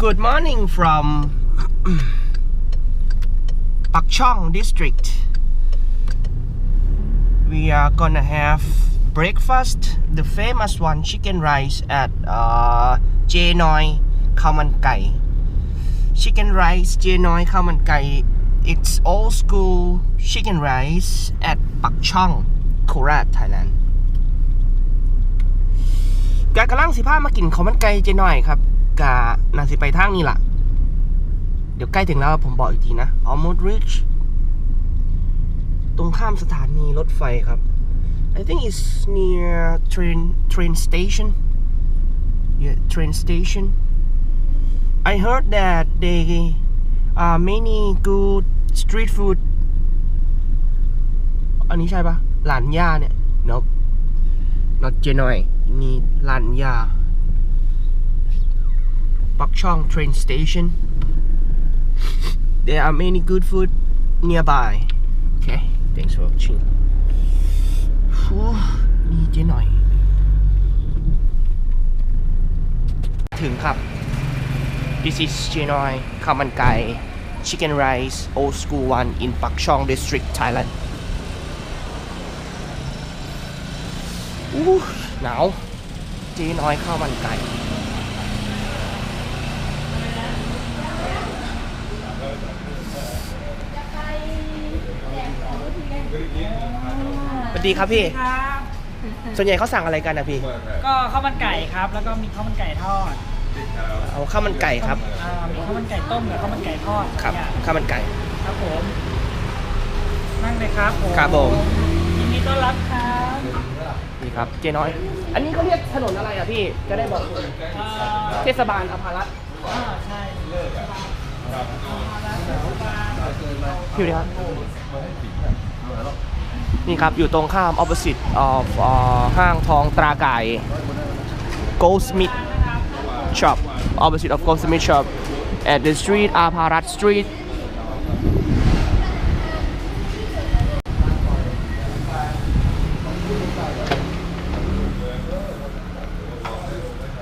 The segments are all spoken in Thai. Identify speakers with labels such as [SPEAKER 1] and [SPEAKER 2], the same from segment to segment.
[SPEAKER 1] Good morning from Pak Chong district. We are gonna have breakfast, the famous one, chicken rice at uh, J Noi Khao Man Kai. Chicken rice, J Noi Khao Man Kai. It's old school chicken rice at Pak Chong, Korat, Thailand. กากำลังสิพามากินข้าวมันไก่เจหน่อยครับ กาน่าสิไปทางนี้ล่ะ เดี๋ยวใกล้ถึงแล้วผมบอกอีกทีนะ almost reach ตรงข้ามสถานีรถไฟครับ I think it's near train train station yeah train station I heard that they are many good street food อันนี้ใช่ปะหลานย่าเนี่ย nope not เจหน่อยนี่หลานย่า Pak Chong train station. There are many good food nearby. Okay, thanks for watching. ฟูนี่เจ๊หน่อย ถึงครับ This is เจ๊หน่อยข้าวมันไก่ chicken rice old school one in Pak Chong district Thailand อู้หนาวเจ๊น้อยข้าวมันไก่ วัสดีครับพี่
[SPEAKER 2] ครับ
[SPEAKER 1] ส่วนใหญ่เขาสั่งอะไรกันนะพี่
[SPEAKER 2] ก็ข้าวมันไก่ครับ แล้วก็มีข้าวมันไก่ทอด
[SPEAKER 1] เอาข้าวมันไก่ครับ
[SPEAKER 2] อ่ามีข้าวมันไก่ต้มกับข้าวมันไก่ทอด
[SPEAKER 1] ครับ
[SPEAKER 2] อย่าง
[SPEAKER 1] ข้าวมันไก่
[SPEAKER 2] ครับผม นั่งเลยครับผม
[SPEAKER 1] ครับผม
[SPEAKER 2] ยินดีต้อนรับครับ
[SPEAKER 1] นี่ครับ เจ๊น้อย อันนี้เขาเรียกถนนอะไรอะพี่ จะได้บอก
[SPEAKER 2] อ่า
[SPEAKER 1] เทศบาลอภารัตน์
[SPEAKER 2] อ่าใช่
[SPEAKER 1] พี่ดีครับ นี่ครับ อยู่ตรงข้าม opposite of ห้างทองตราไก่ Goldsmith shop opposite of Goldsmith shop at the street Aparat Street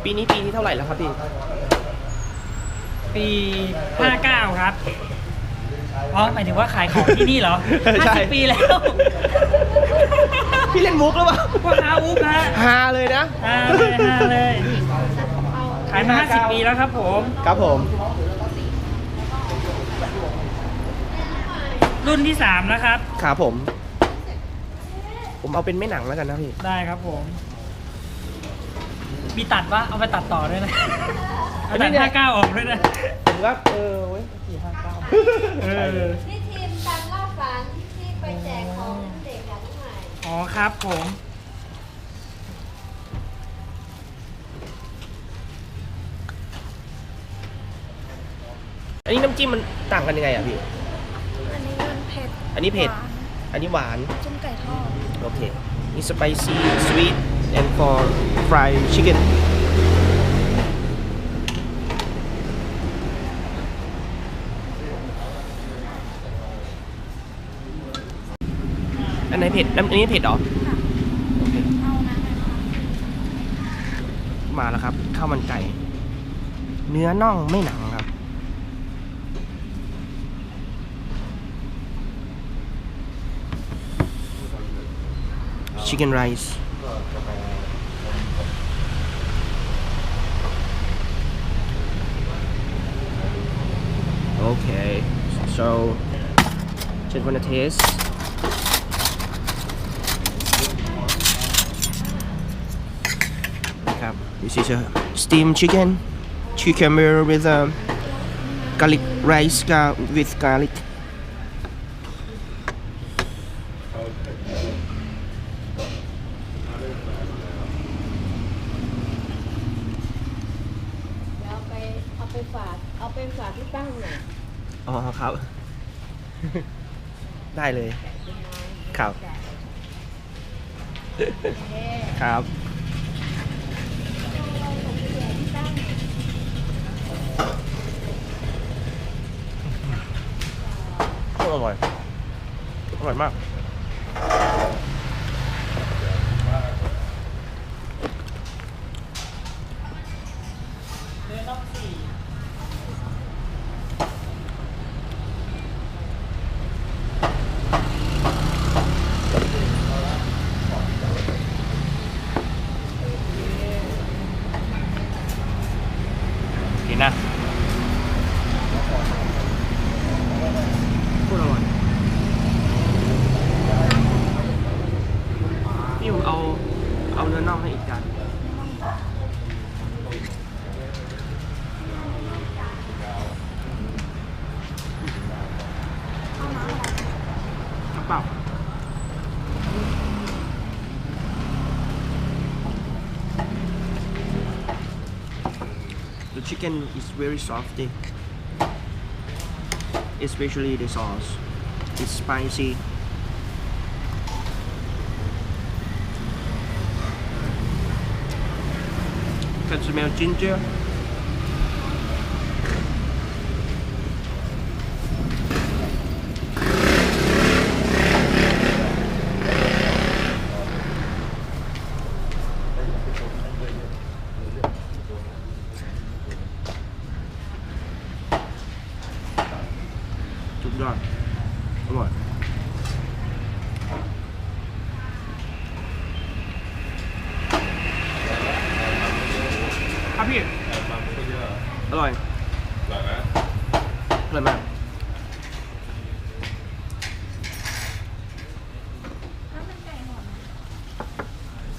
[SPEAKER 1] ปีนี้ปีที่เท่าไหร่แล้วครับพี่
[SPEAKER 2] ปี 59 ครับ อ๋อหมายถึงว่าขายของที่นี่เหรอ
[SPEAKER 1] ใช่
[SPEAKER 2] 50ปีแล้ว
[SPEAKER 1] พี่เล่นมุกหรือเปล่า
[SPEAKER 2] พวกฮาวุกฮะ
[SPEAKER 1] ฮาเลยนะ
[SPEAKER 2] ฮาเลยฮาเลย ขายมา50ปีแล้วครับผม
[SPEAKER 1] ครับผม
[SPEAKER 2] รุ่นที่3นะครับ
[SPEAKER 1] ครับผม ผมเอาเป็นไม่หนังแล้วกันนะพี่
[SPEAKER 2] ได้ครับผม มีตัดปะเอาไปตัดต่อด้วยนะเอา
[SPEAKER 1] อันนี้
[SPEAKER 2] ตัด
[SPEAKER 1] เนี่ย
[SPEAKER 2] ห้าเก้าออกด้วยนะ
[SPEAKER 1] ผมก็เออเว้ย
[SPEAKER 3] นี่ทีมตามล่าฝันที่ไปแจกของเด็กอย่างใหม่
[SPEAKER 2] อ๋อครับผม
[SPEAKER 1] อันนี้น้ำจิ้มมันต่างกันยังไงอะพี่
[SPEAKER 3] อันนี้มันเผ็ด
[SPEAKER 1] อันนี้เผ็ด อันนี้หวาน
[SPEAKER 3] จุ่มไก่ทอด
[SPEAKER 1] โอเค นี่ spicy sweet and for fried chicken อันไหนเผ็ดอันนี้เผ็ดเหรอโอเค
[SPEAKER 3] เอานะนะคะ
[SPEAKER 1] มาแล้วครับข้าวมันไก่ เนื้อน่องไม่หนังครับ chicken rice okay so just wanna taste ครับ this is a steamed chicken chicken meal with a garlic rice ga- with garlic
[SPEAKER 3] เดี๋ยวเอาไปเอาไปฝากเอาไปฝากที่ตั้งหน่อย
[SPEAKER 1] อ๋อครับ ได้เลย ครับ ครับ อร่อย อร่อยมาก chicken is very soft, especially the sauce. It's spicy. Can smell ginger.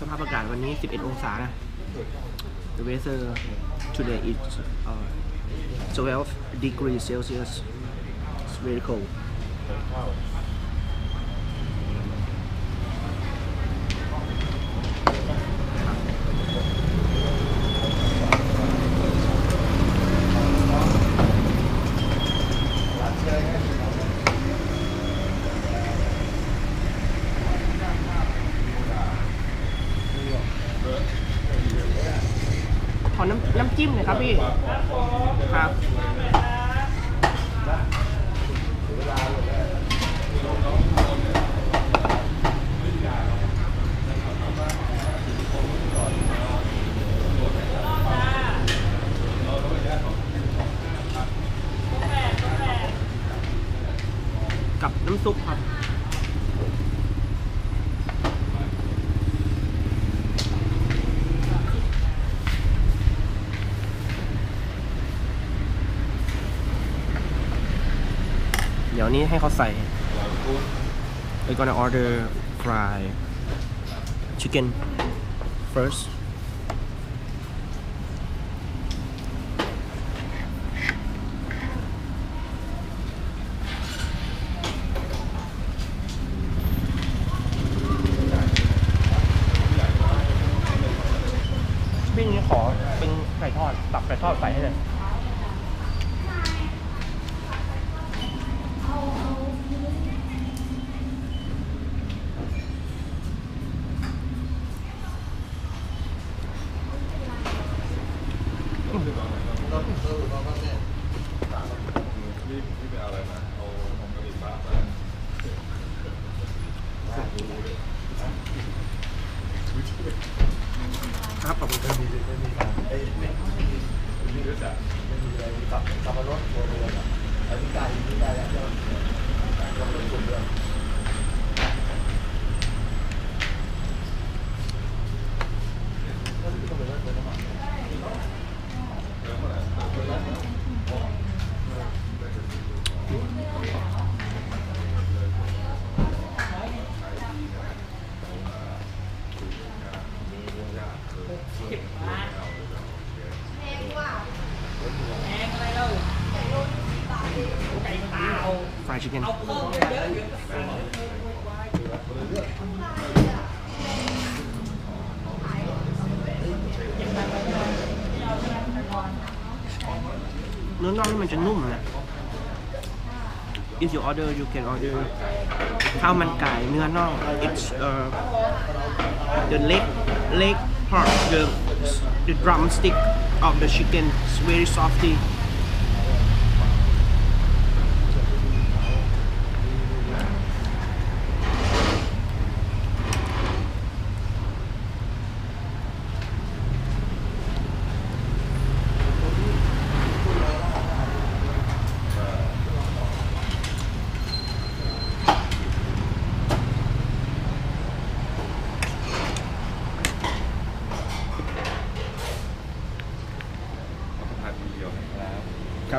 [SPEAKER 1] ภาพอากาศวันนี้ 11 องศานะ The weather today is uh, 12 degrees Celsius It's very cold ขอน้ำน้ำ จิ้มหน่อยครับพี่ ครับกับน้ำซุปครับ ให้เขาใส่ We're gonna order fry chicken first ฟรายชิคเก้นเนื้อน่องนี่มันจะนุ่มนะ If you order you can order ข้าวมันไก่เนื้อน่อง it's uh, the leg leg part the the drumstick of the chicken is very softy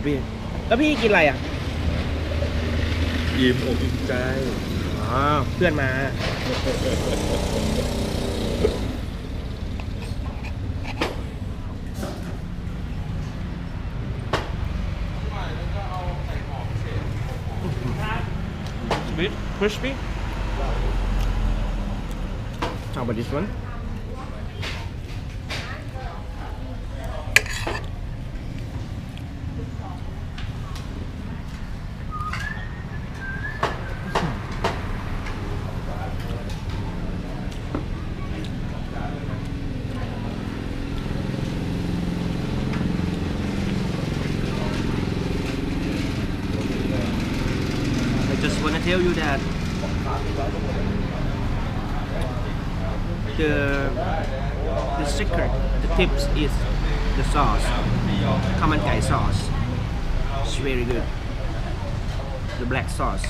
[SPEAKER 1] ครับพี่ แล้วพี่กินอะไรอะ
[SPEAKER 4] อิ่มอกอิ่มใจ
[SPEAKER 1] อ๋อเพื่อนมา
[SPEAKER 4] It's a bit crispy.
[SPEAKER 1] How about this one? Tell you that the the secret, the tips is the sauce. Common Gai sauce. It's very good. The black sauce.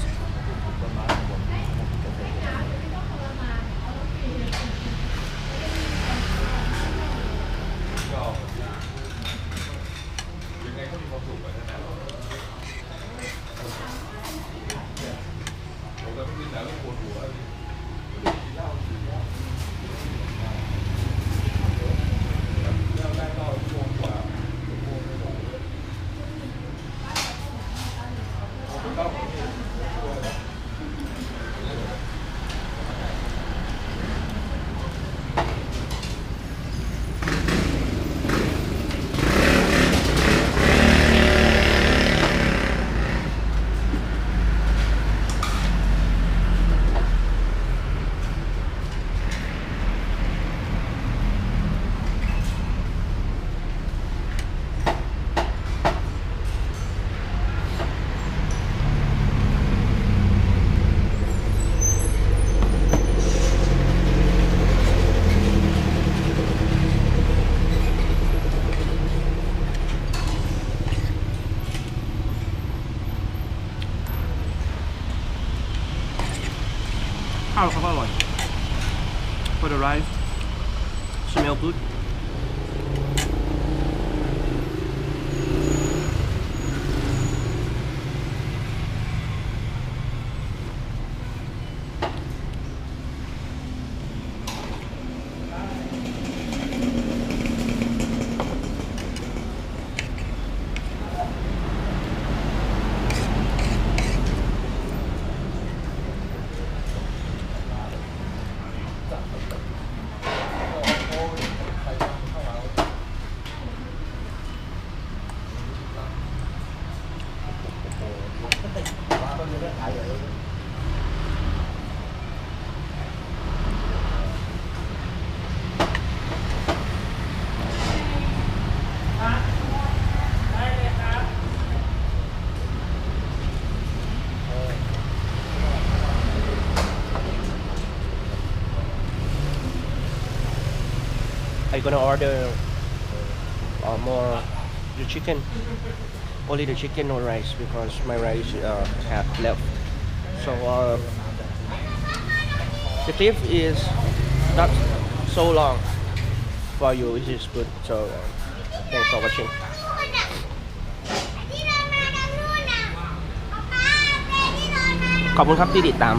[SPEAKER 1] I'm gonna order uh, more the chicken. Only the chicken, no rice, because my rice uh, have left. So uh, the tip is not so long for you, which is good. So uh, thanks for watching.
[SPEAKER 3] ที่นอนมาดังนู่นน่ะป๊าป๊าเปที่นอนมา
[SPEAKER 1] ขอบคุณครับที่ติดตาม